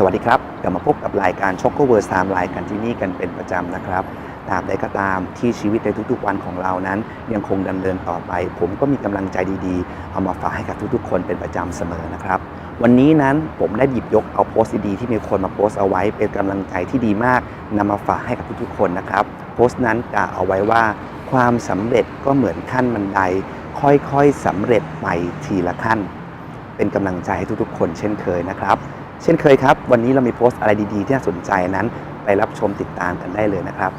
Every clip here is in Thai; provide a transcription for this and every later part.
สวัสดีครับกลับมาพบกับรายการช็อกโกเวอร์สามรายกันที่นี่กันเป็นประจำนะครับตาบใดก็ตามที่ชีวิตในทุกๆวันของเรานั้น ยังคงดำเนินต่อไป ผมก็มีกำลังใจดีๆ เอามาฝากให้กับทุกๆ คนเป็นประจำเสมอนะครับ วันนี้นั้นผมได้หยิบยกเอาโพสต์ดีๆที่มีคนมาโพสต์เอาไว้ เป็นกำลังใจที่ดีมากนำมาฝากให้กับทุกๆ คนนะครับ โพสต์นั้นกล่าวเอาไว้ว่า ความสำเร็จก็เหมือนขั้นบันได ค่อยๆสำเร็จไปทีละขั้น เป็นกำลังใจให้ทุกๆ คนเช่นเคยนะครับ เช่นเคยครับ วันนี้เรามีโพสต์อะไรดี ๆ ที่น่าสนใจนั้น ไปรับชมติดตามกันได้เลยนะครับ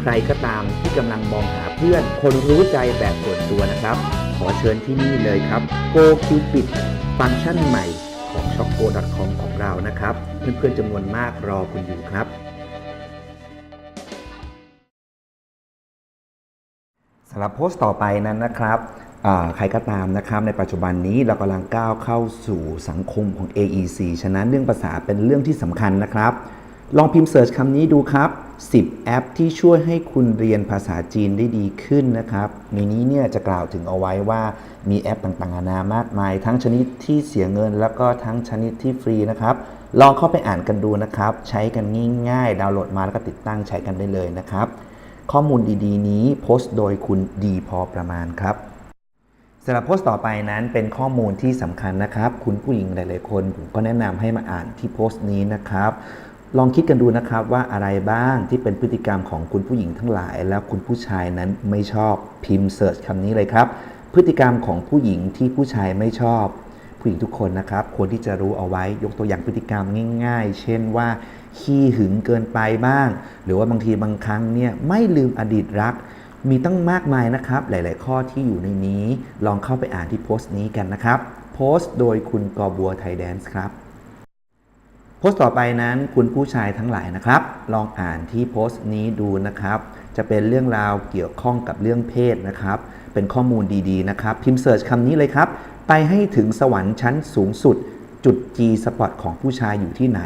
ใครก็ตามที่กำลังมองหาเพื่อนคนรู้ใจแบบส่วนตัวนะครับ ขอเชิญที่นี่เลยครับ Go Cupid ฟังก์ชันใหม่ของ s h o p o c o m ของเรานะครับ เพื่อนๆจำนวนมากรอคุณอยู่ครับสำหรับโพสต์ต่อไปนั้นนะครับ ใครก็ตามนะครับ ในปัจจุบันนี้เรากำลังก้าวเข้าสู่สังคมของ AEC ฉะนั้นเรื่องภาษาเป็นเรื่องที่สำคัญนะครับ ลองพิมพ์เสิร์ชคำนี้ดูครับ 10 แอปที่ช่วยให้คุณเรียนภาษาจีนได้ดีขึ้นนะครับ ในนี้เนี่ยจะกล่าวถึงเอาไว้ว่ามีแอปต่างๆนานามากมาย ทั้งชนิดที่เสียเงิน แล้วก็ทั้งชนิดที่ฟรีนะครับ ลองเข้าไปอ่านกันดูนะครับ ใช้กันง่ายๆ ดาวน์โหลดมาแล้วก็ติดตั้งใช้กันได้เลยนะครับ ข้อมูลดีๆ นี้โพสต์โดยคุณดีพอประมาณครับ สำหรับโพสต์ต่อไปนั้นเป็นข้อมูลที่สำคัญนะครับ คุณผู้หญิงหลายๆคนผมก็แนะนำให้มาอ่านที่โพสต์นี้นะครับ ลองคิดกันดูนะครับว่าอะไรบ้างที่เป็นพฤติกรรมของคุณผู้หญิงทั้งหลาย แล้วคุณผู้ชายนั้นไม่ชอบพิมพ์เสิร์ชคำนี้เลยครับ พฤติกรรมของผู้หญิงที่ผู้ชายไม่ชอบ ผู้หญิงทุกคนนะครับควรที่จะรู้เอาไว้ยกตัวอย่างพฤติกรรมง่าย ๆ เช่นว่าขี้หึงเกินไปบ้าง หรือว่าบางทีบางครั้งเนี่ยไม่ลืมอดีตรัก มีตั้งมากมายนะครับ หลาย ๆ ข้อที่อยู่ในนี้ ลองเข้าไปอ่านที่โพสต์นี้กันนะครับ โพสต์โดยคุณกอบัวไทยแดนซ์ครับ โพสต์ต่อไปนั้นคุณผู้ชายทั้งหลายนะครับ ลองอ่านที่โพสต์นี้ดูนะครับ จะเป็นเรื่องราวเกี่ยวข้องกับเรื่องเพศนะครับ เป็นข้อมูลดี ๆ นะครับ พิมพ์เสิร์ชคำนี้เลยครับ ไปให้ถึงสวรรค์ชั้นสูงสุด จุด G spot ของผู้ชายอยู่ที่ไหน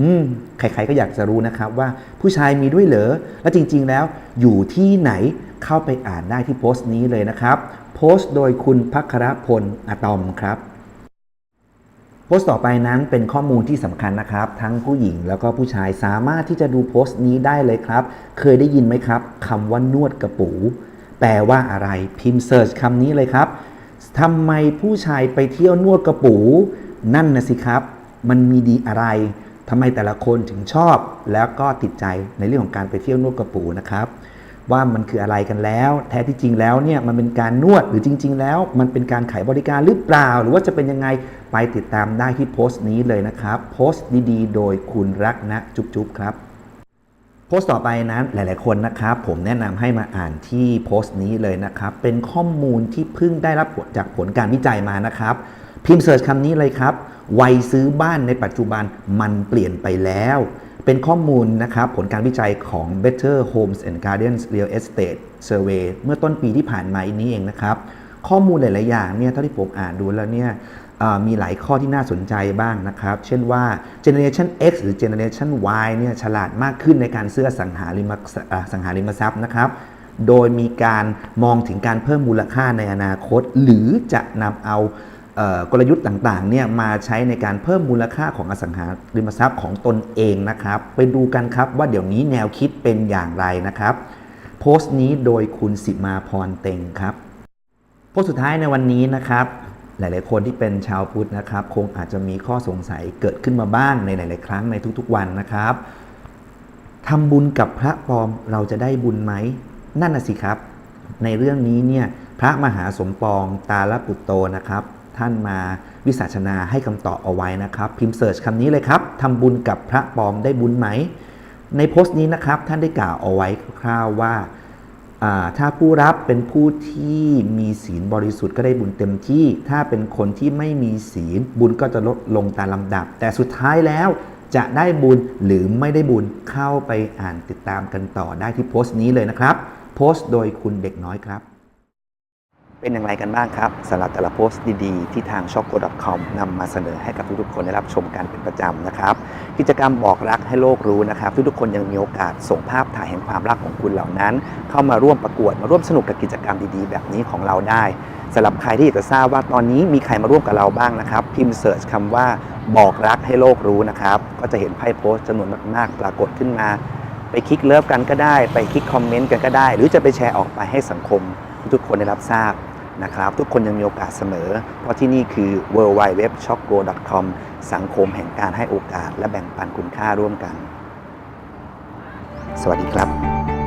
อืมใคร ๆ ก็อยากจะรู้นะครับว่าผู้ชายมีด้วยเหรอ และจริง ๆ แล้วอยู่ที่ไหน เข้าไปอ่านได้ที่โพสต์นี้เลยนะครับ โพสต์โดยคุณพัครพลอะตอมครับ โพสต์ต่อไปนั้นเป็นข้อมูลที่สำคัญนะครับ ทั้งผู้หญิงแล้วก็ผู้ชายสามารถที่จะดูโพสต์นี้ได้เลยครับ เคยได้ยินไหมครับคำว่านวดกระปู แปลว่าอะไรพิมพ์เสิร์ชคำนี้เลยครับทำไมผู้ชายไปเที่ยวนวดกระปู นั่นนะสิครับ มันมีดีอะไรทำไมแต่ละคนถึงชอบ แล้วก็ติดใจในเรื่องของการไปเที่ยวนวดกระปูนะครับ ว่ามันคืออะไรกันแล้ว แท้ที่จริงแล้วเนี่ยมันเป็นการนวดหรือจริง ๆ แล้ว มันเป็นการขายบริการหรือเปล่า หรือว่าจะเป็นยังไงไปติดตามได้ที่โพสต์นี้เลยนะครับ โพสต์ดีๆ โดยคุณรักนะจุ๊บๆครับโพสต์ต่อไปนั้นหลาย ๆ คนนะครับ ผมแนะนำให้มาอ่านที่โพสต์นี้เลยนะครับ เป็นข้อมูลที่เพิ่งได้รับผลจากผลการวิจัยมานะครับ พิมพ์เสิร์ชคำนี้เลยครับ วัยซื้อบ้านในปัจจุบันมันเปลี่ยนไปแล้ว เป็นข้อมูลนะครับผลการวิจัยของ Better Homes and Gardens Real Estate Survey เมื่อต้นปีที่ผ่านมานี้เองนะครับ ข้อมูลหลาย ๆ อย่างเนี่ยเท่าที่ผมอ่านดูแล้วเนี่ยมีหลายข้อที่น่าสนใจบ้างนะครับ เช่นว่า Generation X หรือ Generation Y เนี่ยฉลาดมากขึ้นในการซื้อสังหาริมสังหาริมทรัพย์นะครับ โดยมีการมองถึงการเพิ่มมูลค่าในอนาคต หรือจะนำเอา กลยุทธ์ต่างๆเนี่ยมาใช้ในการเพิ่มมูลค่าของอสังหาริมทรัพย์ของตนเองนะครับ ไปดูกันครับว่าเดี๋ยวนี้แนวคิดเป็นอย่างไรนะครับ โพสต์นี้โดยคุณสิมาพรเต็งครับ โพสต์สุดท้ายในวันนี้นะครับ หลายๆ คนที่เป็นชาวพุทธนะครับ คงอาจจะมีข้อสงสัยเกิดขึ้นมาบ้างในหลาย ๆ ครั้งในทุกๆ วันนะครับทำบุญกับพระปลอมเราจะได้บุญไหมนั่นน่ะสิครับ ในเรื่องนี้เนี่ยพระมหาสมปองตาลปุตโตนะครับ ท่านมาวิสัชนาให้คำตอบเอาไว้นะครับ พิมพ์เสิร์ชคำนี้เลยครับทำบุญกับพระปลอมได้บุญไหม ในโพสต์นี้นะครับท่านได้กล่าวเอาไว้คร่าวๆว่าอ่าถ้าผู้รับเป็นผู้ที่มีศีลบริสุทธิ์ก็ได้บุญเต็มที่ ถ้าเป็นคนที่ไม่มีศีลบุญก็จะลดลงตามลำดับ แต่สุดท้ายแล้วจะได้บุญหรือไม่ได้บุญเข้าไปอ่านติดตามกันต่อได้ที่โพสต์นี้เลยนะครับ โพสต์โดยคุณเด็กน้อยครับ เป็นอย่างไรกันบ้างครับสำหรับแต่ละโพสต์ดีๆ ที่ทาง s h o c k o c o m นำมาเสนอให้กับทุกๆคนได้รับชมกันเป็นประจำนะครับ กิจกรรมบอกรักให้โลกรู้นะครับ ทุกๆคนยังมีโอกาสส่งภาพถ่ายแห่งความรักของคุณเหล่านั้น เข้ามาร่วมประกวดมาร่วมสนุกกับกิจกรรมดีๆ แบบนี้ของเราได้สำหรับใครที่อยากจะทราบว่าตอนนี้มีใครมาร่วมกับเราบ้างนะครับ พิมพ์เสิร์ชคำว่าบอกรักให้โลกรู้นะครับก็จะเห็นไพ่โพสต์จำนวนมากๆปรากฏขึ้นมา ไปคลิกเลิฟกันก็ได้ ไปคลิกคอมเมนต์กันก็ได้ หรือจะไปแชร์ออกไปให้สังคม ทุกคนได้รับทราบ นะครับ ทุกคนยังมีโอกาสเสมอ เพราะที่นี่คือ w w w s h o c k g o c o m สังคมแห่งการให้โอกาสและแบ่งปันคุณค่าร่วมกัน สวัสดีครับ